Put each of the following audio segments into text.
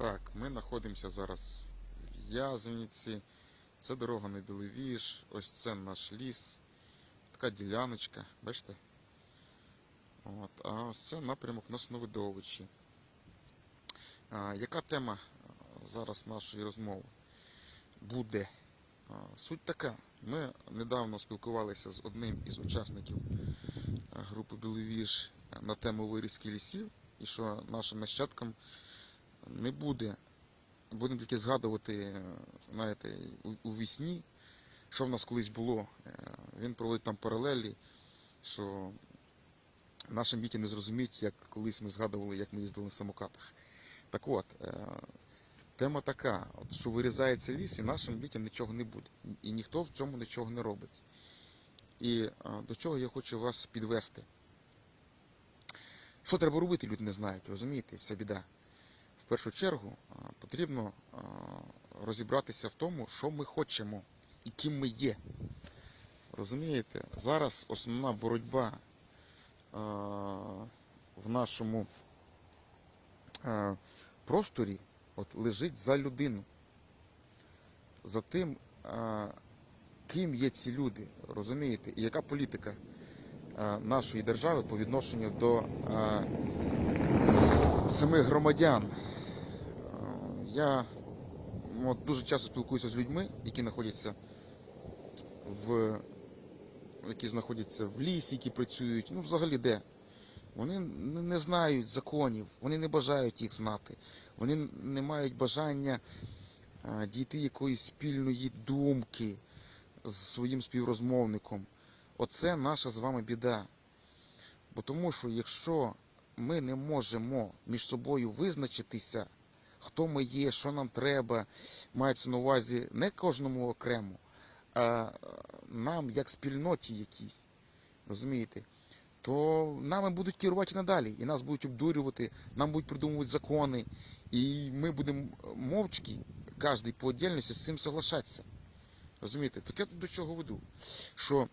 Так, ми знаходимося зараз в Язаниці. Це дорога на Біловіж, ось це наш ліс. Така діляночка, бачите? От, а ось це напрямок на Сновидовичі. А, яка тема зараз нашої розмови буде? А, суть така. Ми недавно спілкувалися з одним із учасників групи Біловіж на тему вирізки лісів, і що нашим нащадкам не буде. Будемо тільки згадувати, знаєте, у вісні, що в нас колись було. Е, Він проводить там паралелі, що нашим дітям не зрозуміють, як колись ми згадували, як ми їздили на самокатах. Так от, е, тема така, от, що вирізається ліс, і нашим дітям нічого не буде. І ніхто в цьому нічого не робить. І е, до чого я хочу вас підвести. Що треба робити, люди не знають, розумієте, вся біда. В першу чергу потрібно розібратися в тому, що ми хочемо і ким ми є. Розумієте, зараз основна боротьба в нашому просторі от, лежить за людину, за тим, ким є ці люди, розумієте, і яка політика нашої держави по відношенню до самих громадян. Я от, дуже часто спілкуюся з людьми, які знаходяться в які знаходяться в лісі, які працюють, ну взагалі де. Вони не знають законів, вони не бажають їх знати, вони не мають бажання дійти якоїсь спільної думки з своїм співрозмовником. Оце наша з вами біда. Бо тому що якщо ми не можемо між собою визначитися, хто ми є, що нам треба, мається на увазі не кожному окремо, а нам як спільноті якійсь, розумієте, то нами будуть керувати надалі, і нас будуть обдурювати, нам будуть придумувати закони, і ми будемо мовчки, кожен по отдельності з цим соглашатися. Розумієте, так я тут до чого веду? Що,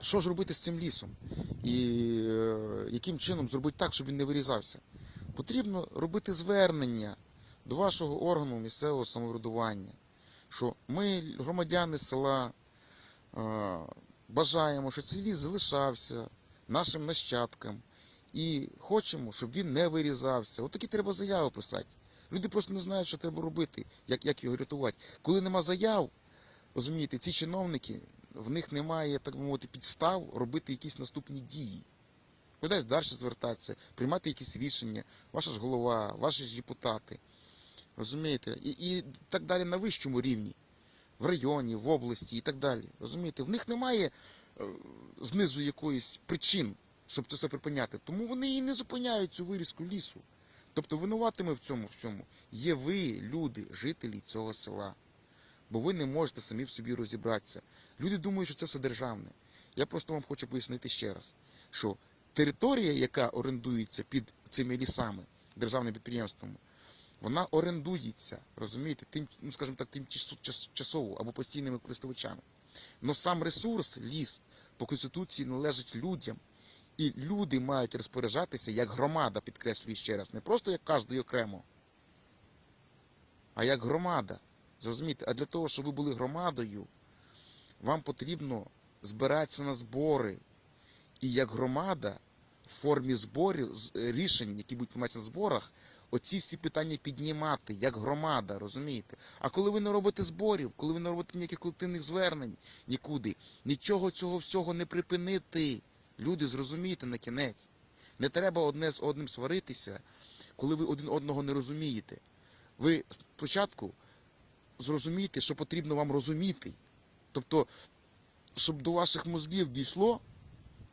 що ж робити з цим лісом? І е, яким чином зробити так, щоб він не вирізався? Потрібно робити звернення до вашого органу місцевого самоврядування, що ми, громадяни села, е, бажаємо, щоб цей ліс залишався нашим нащадкам і хочемо, щоб він не вирізався. От треба заяви писати. Люди просто не знають, що треба робити, як, як його рятувати. Коли нема заяв, розумієте, ці чиновники, в них немає, так би мовити, підстав робити якісь наступні дії. Кудись далі звертатися, приймати якісь рішення, ваша ж голова, ваші ж депутати. Розумієте? І, і так далі на вищому рівні, в районі, в області і так далі. Розумієте? В них немає е, знизу якоїсь причин, щоб це все припиняти. Тому вони і не зупиняють цю вирізку лісу. Тобто винуватими в цьому всьому є ви, люди, жителі цього села. Бо ви не можете самі в собі розібратися. Люди думають, що це все державне. Я просто вам хочу пояснити ще раз, що територія, яка орендується під цими лісами, державним підприємством, вона орендується, розумієте, тим, ну скажімо так, тимчасово або постійними користувачами. Но сам ресурс, ліс, по конституції належить людям. І люди мають розпоряджатися як громада, підкреслюю ще раз, не просто як кожний окремо, а як громада. Зрозумієте, а для того, щоб ви були громадою, вам потрібно збиратися на збори. І як громада в формі зборів, е, рішень, які будуть прийматися на зборах, оці всі питання піднімати, як громада, розумієте? А коли ви не робите зборів, коли ви не робите ніяких колективних звернень нікуди, нічого цього всього не припинити. Люди, зрозумійте на кінець. Не треба одне з одним сваритися, коли ви один одного не розумієте. Ви спочатку зрозумійте, що потрібно вам розуміти. Тобто, щоб до ваших мозгів дійшло,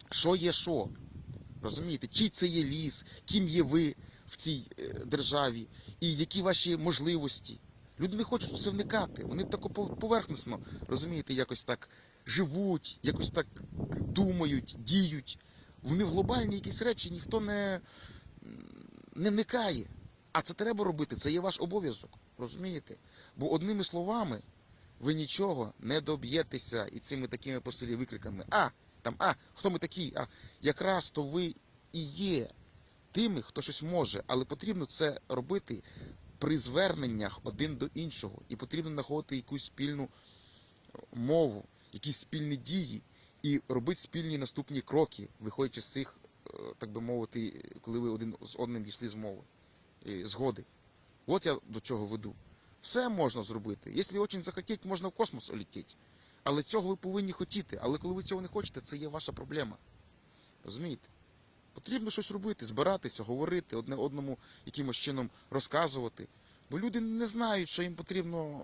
що є що. Розумієте, чий це є ліс, ким є ви в цій е, державі, і які ваші можливості. Люди не хочуть це вникати. Вони тако пов- розумієте, якось так живуть, якось так думають, діють. Вони в глобальні якісь речі ніхто не, не вникає. А це треба робити, це є ваш обов'язок. Розумієте? Бо одними словами ви нічого не доб'єтеся і цими такими по селі викриками. А, там, а, хто ми такі? А якраз то ви і є тими, хто щось може, але потрібно це робити при зверненнях один до іншого. І потрібно знаходити якусь спільну мову, якісь спільні дії і робити спільні наступні кроки, виходячи з цих, е, так би мовити, коли ви один з одним дійшли з мови, е, згоди. От я до чого веду. Все можна зробити. Якщо дуже захотіти, можна в космос улетіти. Але цього ви повинні хотіти. Але коли ви цього не хочете, це є ваша проблема. Розумієте? Потрібно щось робити, збиратися, говорити, одне одному якимось чином розказувати. Бо люди не знають, що їм потрібно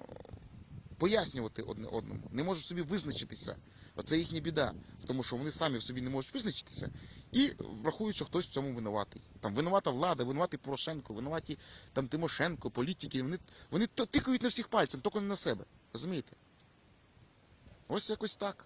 пояснювати одне одному, не можуть собі визначитися. Оце їхня біда, тому що вони самі в собі не можуть визначитися і врахують, що хтось в цьому винуватий. Там винувата влада, винуватий Порошенко, винуваті там Тимошенко, політики. Вони, вони тикають на всіх пальцем, тільки не на себе. Розумієте? Ось якось так.